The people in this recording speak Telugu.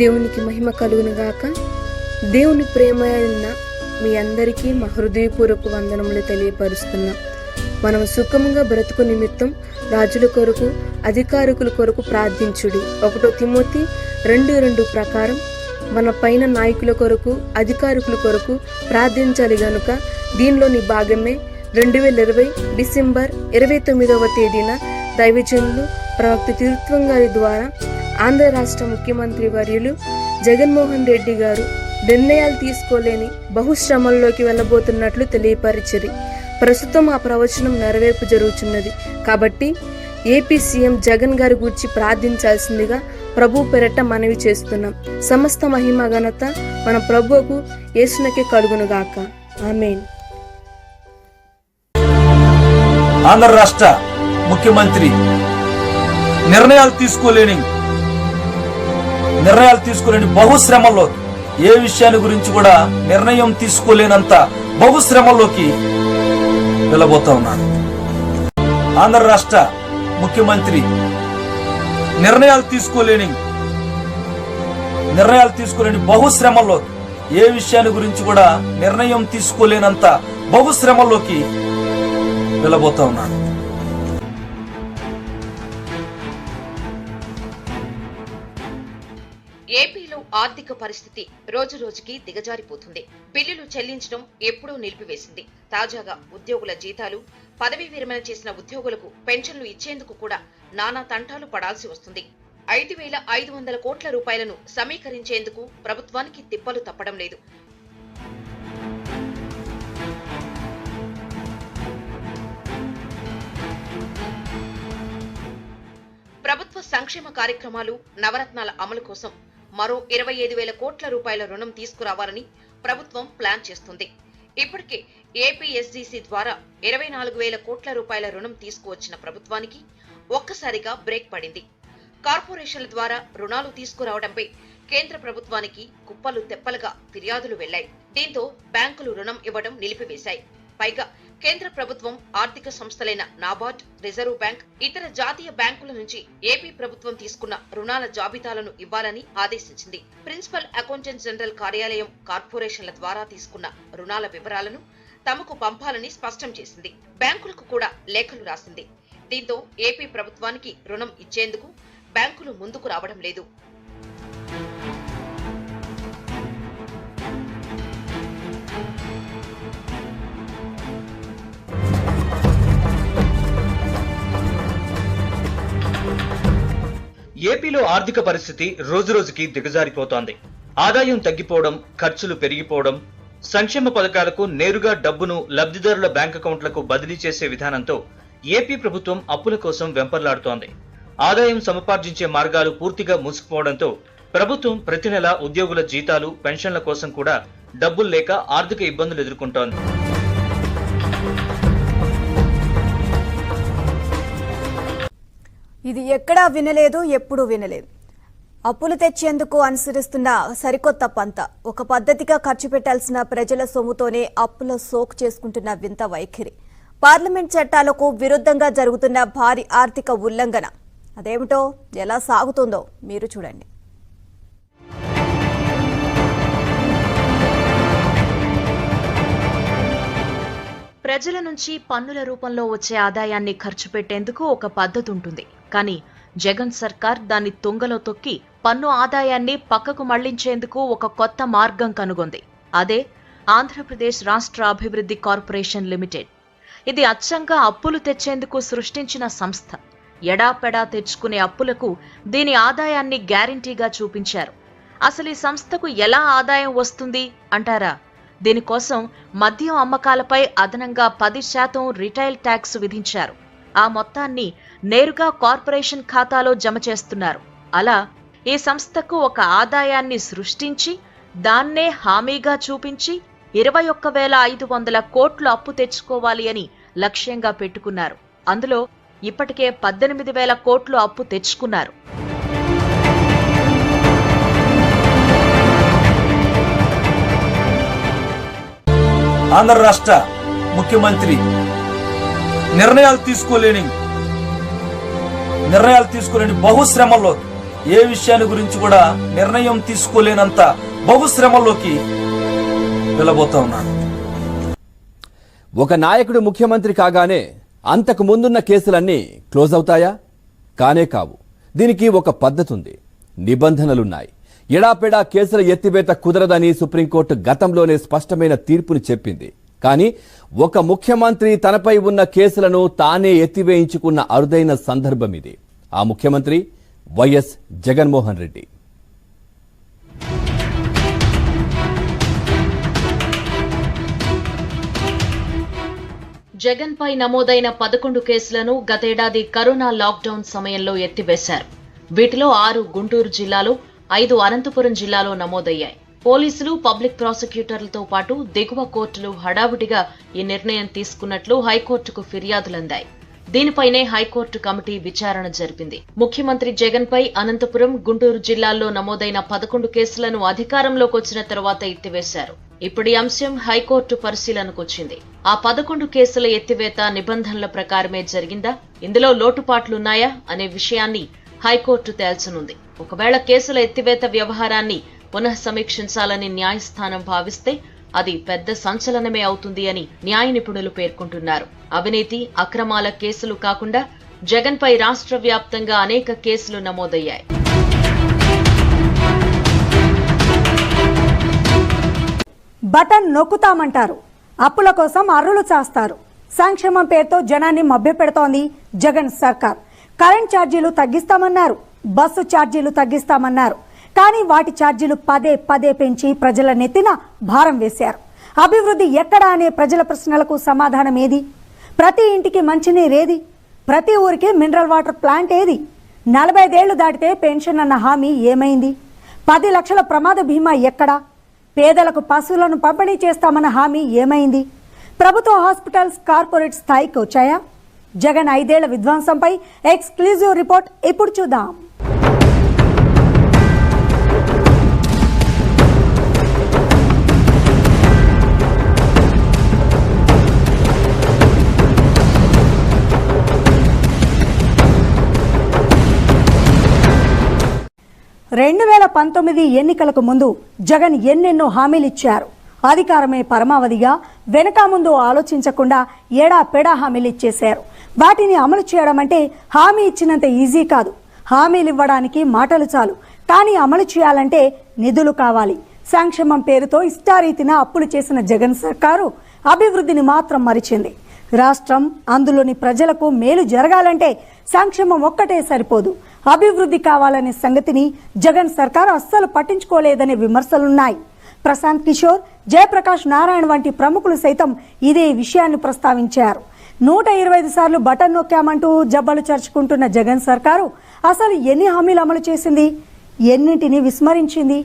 దేవునికి మహిమ కలుగునుగాక దేవుని ప్రేమ అయిన మీ అందరికీ మా హృదయపూర్వక వందనములు తెలియపరుస్తున్నాం. మనం సుఖముగా బ్రతుకు నిమిత్తం రాజుల కొరకు అధికారికుల కొరకు ప్రార్థించుడి. ఒకటో తిమోతి రెండు రెండు ప్రకారం మన పైన నాయకుల కొరకు అధికారికుల కొరకు ప్రార్థించాలి గనుక దీనిలోని భాగమే రెండు వేల ఇరవై డిసెంబర్ ఇరవై తొమ్మిదవ తేదీన దైవజనులు ప్రవక్త తిరుత్వం గారి ద్వారా ఆంధ్ర రాష్ట్ర ముఖ్యమంత్రి వర్యులు జగన్మోహన్ రెడ్డి గారు నిర్ణయాలు తీసుకోలేని బహుశ్రమల్లోకి వెళ్ళబోతున్నట్లు తెలియపరిచరి. ప్రస్తుతం ఆ ప్రవచనం నెరవేర్పు జరుగుతున్నది కాబట్టి ఏపీ సీఎం జగన్ గారి గురించి ప్రార్థించాల్సిందిగా ప్రభు పెరట మనవి చేస్తున్నాం. సమస్త మహిమ ఘనత మన ప్రభువుకు యేసునకే కలుగునుగాక. ఆమెన్. ఆంధ్ర రాష్ట్ర ముఖ్యమంత్రి నిర్ణయాలు తీసుకోలేని నిర్ణయాలు తీసుకోలేని బహుశ్రమంలో ఏ విషయాన్ని గురించి కూడా నిర్ణయం తీసుకోలేనంత బహుశ్రమల్లోకి వెళ్ళబోతా ఉన్నాడు ఆంధ్ర రాష్ట్ర ముఖ్యమంత్రి నిర్ణయాలు తీసుకోలేని నిర్ణయాలు తీసుకోలేని బహుశ్రమల్లో ఏ విషయాన్ని గురించి కూడా నిర్ణయం తీసుకోలేనంత బహుశ్రమల్లోకి వెళ్ళబోతా ఉన్నాడు ఏపీలో ఆర్థిక పరిస్థితి రోజు రోజుకి దిగజారిపోతుంది. బిల్లులు చెల్లించడం ఎప్పుడూ నిలిపివేసింది. తాజాగా ఉద్యోగుల జీతాలు పదవీ విరమణ చేసిన ఉద్యోగులకు పెన్షన్లు ఇచ్చేందుకు కూడా నానా తంటాలు పడాల్సి వస్తుంది. ఐదు వేల ఐదు వందల కోట్ల రూపాయలను సమీకరించేందుకు ప్రభుత్వానికి తిప్పలు తప్పడం లేదు. ప్రభుత్వ సంక్షేమ కార్యక్రమాలు నవరత్నాల అమలు కోసం మరో ఇరవై ఐదు వేల కోట్ల రూపాయల రుణం తీసుకురావాలని ప్రభుత్వం ప్లాన్ చేస్తుంది. ఇప్పటికే ఏపీఎస్డిసి ద్వారా ఇరవై నాలుగు వేల కోట్ల రూపాయల రుణం తీసుకువచ్చిన ప్రభుత్వానికి ఒక్కసారిగా బ్రేక్ పడింది. కార్పొరేషన్ల ద్వారా రుణాలు తీసుకురావడంపై కేంద్ర ప్రభుత్వానికి కుప్పలు తెప్పలుగా ఫిర్యాదులు వెళ్ళాయి దీంతో బ్యాంకులు రుణం ఇవ్వడం నిలిపివేశాయి. పైగా కేంద్ర ప్రభుత్వం ఆర్థిక సంస్థలైన నాబార్డ్ రిజర్వ్ బ్యాంక్ ఇతర జాతీయ బ్యాంకుల నుంచి ఏపీ ప్రభుత్వం తీసుకున్న రుణాల జాబితాలను ఇవ్వాలని ఆదేశించింది. ప్రిన్సిపల్ అకౌంటెంట్ జనరల్ కార్యాలయం కార్పొరేషన్ల ద్వారా తీసుకున్న రుణాల వివరాలను తమకు పంపాలని స్పష్టం చేసింది. బ్యాంకులకు కూడా లేఖలు రాసింది. దీంతో ఏపీ ప్రభుత్వానికి రుణం ఇచ్చేందుకు బ్యాంకులు ముందుకు రావడం లేదు. ఏపీలో ఆర్థిక పరిస్థితి రోజురోజుకి దిగజారిపోతోంది. ఆదాయం తగ్గిపోవడం ఖర్చులు పెరిగిపోవడం సంక్షేమ పథకాలకు నేరుగా డబ్బును లబ్ధిదారుల బ్యాంక్ అకౌంట్లకు బదిలీ చేసే విధానంతో ఏపీ ప్రభుత్వం అప్పుల కోసం వెంపర్లాడుతోంది. ఆదాయం సముపార్జించే మార్గాలు పూర్తిగా మూసుకుపోవడంతో ప్రభుత్వం ప్రతి నెల ఉద్యోగుల జీతాలు పెన్షన్ల కోసం కూడా డబ్బులు లేక ఆర్థిక ఇబ్బందులు ఎదుర్కొంటోంది. ఇది ఎక్కడా వినలేదు ఎప్పుడూ వినలేదు. అప్పులు తెచ్చేందుకు అనుసరిస్తున్న సరికొత్త పంత. ఒక పద్ధతిగా ఖర్చు పెట్టాల్సిన ప్రజల సొమ్ముతోనే అప్పుల సోకు చేసుకుంటున్న వింత వైఖరి. పార్లమెంట్ చట్టాలకు విరుద్ధంగా జరుగుతున్న భారీ ఆర్థిక ఉల్లంఘన. అదేమిటో ఎలా సాగుతుందో మీరు చూడండి. ప్రజల నుంచి పన్నుల రూపంలో వచ్చే ఆదాయాన్ని ఖర్చు పెట్టేందుకు ఒక పద్ధతి ఉంటుంది. కానీ జగన్ సర్కార్ దాన్ని తుంగలో తొక్కి పన్ను ఆదాయాన్ని పక్కకు మళ్ళించేందుకు ఒక కొత్త మార్గం కనుగొంది. అదే ఆంధ్రప్రదేశ్ రాష్ట్ర అభివృద్ధి కార్పొరేషన్ లిమిటెడ్. ఇది అచ్చంగా అప్పులు తెచ్చేందుకు సృష్టించిన సంస్థ. ఎడాపెడా తెచ్చుకునే అప్పులకు దీని ఆదాయాన్ని గ్యారంటీగా చూపించారు. అసలు ఈ సంస్థకు ఎలా ఆదాయం వస్తుంది అంటారా? దీనికోసం మద్యం అమ్మకాలపై అదనంగా పది శాతం రిటైల్ ట్యాక్స్ విధించారు. ఆ మొత్తాన్ని నేరుగా కార్పొరేషన్ ఖాతాలో జమ చేస్తున్నారు. అలా ఈ సంస్థకు ఒక ఆదాయాన్ని సృష్టించి దాన్నే హామీగా చూపించి ఇరవై ఒక్క వేల ఐదు వందల కోట్లు అప్పు తెచ్చుకోవాలి అని లక్ష్యంగా పెట్టుకున్నారు. అందులో ఇప్పటికే పద్దెనిమిది వేల కోట్లు అప్పు తెచ్చుకున్నారు. ఆంధ్ర రాష్ట్ర ముఖ్యమంత్రి నిర్ణయాలు తీసుకోలేని నిర్ణయాలు తీసుకోలేని బహుశ్రమల్లో ఏ విషయాన్ని గురించి కూడా నిర్ణయం తీసుకోలేనంత బహుశ్రమల్లోకి వెళ్ళబోతా ఉన్నాడు ఒక నాయకుడు ముఖ్యమంత్రి కాగానే అంతకు ముందున్న కేసులన్నీ క్లోజ్ అవుతాయా? కానే కావు. దీనికి ఒక పద్ధతి ఉంది నిబంధనలున్నాయి. ఎడాపెడా కేసుల ఎత్తివేత కుదరదని సుప్రీంకోర్టు గతంలోనే స్పష్టమైన తీర్పుని చెప్పింది. కానీ ఒక ముఖ్యమంత్రి తనపై ఉన్న కేసులను తానే ఎత్తివేయించుకున్న అరుదైన సందర్భం ఇది. ఆ ముఖ్యమంత్రి వైఎస్ జగన్మోహన్ రెడ్డి. జగన్ పై నమోదైన పదకొండు కేసులను గతేడాది కరోనా లాక్డౌన్ సమయంలో ఎత్తివేశారు. వీటిలో ఆరు గుంటూరు జిల్లాలో ఐదు అనంతపురం జిల్లాలో నమోదయ్యాయి. పోలీసులు పబ్లిక్ ప్రాసిక్యూటర్లతో పాటు దిగువ కోర్టులు హడావుడిగా ఈ నిర్ణయం తీసుకున్నట్లు హైకోర్టుకు ఫిర్యాదులందాయి. దీనిపైనే హైకోర్టు కమిటీ విచారణ జరిపింది. ముఖ్యమంత్రి జగన్ పై అనంతపురం గుంటూరు జిల్లాల్లో నమోదైన పదకొండు కేసులను అధికారంలోకి వచ్చిన తర్వాత ఎత్తివేశారు. ఇప్పుడు అంశం హైకోర్టు పరిశీలనకు వచ్చింది ఆ పదకొండు కేసుల ఎత్తివేత నిబంధనల ప్రకారమే జరిగిందా? ఇందులో లోటుపాట్లున్నాయా? అనే విషయాన్ని హైకోర్టు తేల్చనుంది. ఒకవేళ కేసుల ఎత్తివేత వ్యవహారాన్ని పునః సమీక్షించాలని న్యాయస్థానం భావిస్తే అది పెద్ద సంచలనమే అవుతుంది అని న్యాయ నిపుణులు పేర్కొంటున్నారు. అవినీతి అక్రమాల కేసులు కాకుండా జగన్పై రాష్ట్ర వ్యాప్తంగా అనేక కేసులు నమోదయ్యాయి. బటన్ నొక్కుతామంటారు. అప్పుల కోసం అర్రులు చేస్తారు. సంక్షేమం పేరుతో జనాన్ని మభ్యపెడుతోంది జగన్ సర్కార్. కరెంట్ ఛార్జీలు తగ్గిస్తామన్నారు. బస్సు ఛార్జీలు తగ్గిస్తామన్నారు. కానీ వాటి ఛార్జీలు పదే పదే పెంచి ప్రజల నెత్తిన భారం వేశారు. అభివృద్ధి ఎక్కడా అనే ప్రజల ప్రశ్నలకు సమాధానం ఏది? ప్రతి ఇంటికి మంచినీరు ఏది? ప్రతి ఊరికి మినరల్ వాటర్ ప్లాంట్ ఏది? నలభై ఐదేళ్ళు దాటితే పెన్షన్ అన్న హామీ ఏమైంది? పది లక్షల ప్రమాద బీమా ఎక్కడా? పేదలకు పశువులను పంపిణీ చేస్తామన్న హామీ ఏమైంది? ప్రభుత్వ హాస్పిటల్స్ కార్పొరేట్ స్థాయికి వచ్చాయా? జగన్ ఐదేళ్ళ విధ్వంసంపై ఎక్స్క్లూజివ్ రిపోర్ట్ ఇప్పుడు చూద్దాం. రెండు వేల పంతొమ్మిది ఎన్నికలకు ముందు జగన్ ఎన్నెన్నో హామీలు ఇచ్చారు అధికారమే పరమావధిగా వెనక ముందు ఆలోచించకుండా ఏడా పెడా హామీలు ఇచ్చేశారు వాటిని అమలు చేయడం అంటే హామీ ఇచ్చినంత ఈజీ కాదు. హామీలు ఇవ్వడానికి మాటలు చాలు. కానీ అమలు చేయాలంటే నిధులు కావాలి. సంక్షేమం పేరుతో ఇష్టారీతిన అప్పులు చేసిన జగన్ సర్కారు అభివృద్ధిని మాత్రం మరిచింది. రాష్ట్రం అందులోని ప్రజలకు మేలు జరగాలంటే సంక్షేమం ఒక్కటే సరిపోదు. అభివృద్ధి కావాలనే సంగతిని జగన్ సర్కారు అస్సలు పట్టించుకోలేదనే విమర్శలున్నాయి. ప్రశాంత్ కిషోర్ జయప్రకాష్ నారాయణ వంటి ప్రముఖులు సైతం ఇదే విషయాన్ని ప్రస్తావించారు. నూట ఇరవై ఐదు సార్లు బటన్ నొక్కామంటూ జబ్బలు చర్చుకుంటున్న జగన్ సర్కారు అసలు ఎన్ని హామీలు అమలు చేసింది? ఎన్నింటిని విస్మరించింది?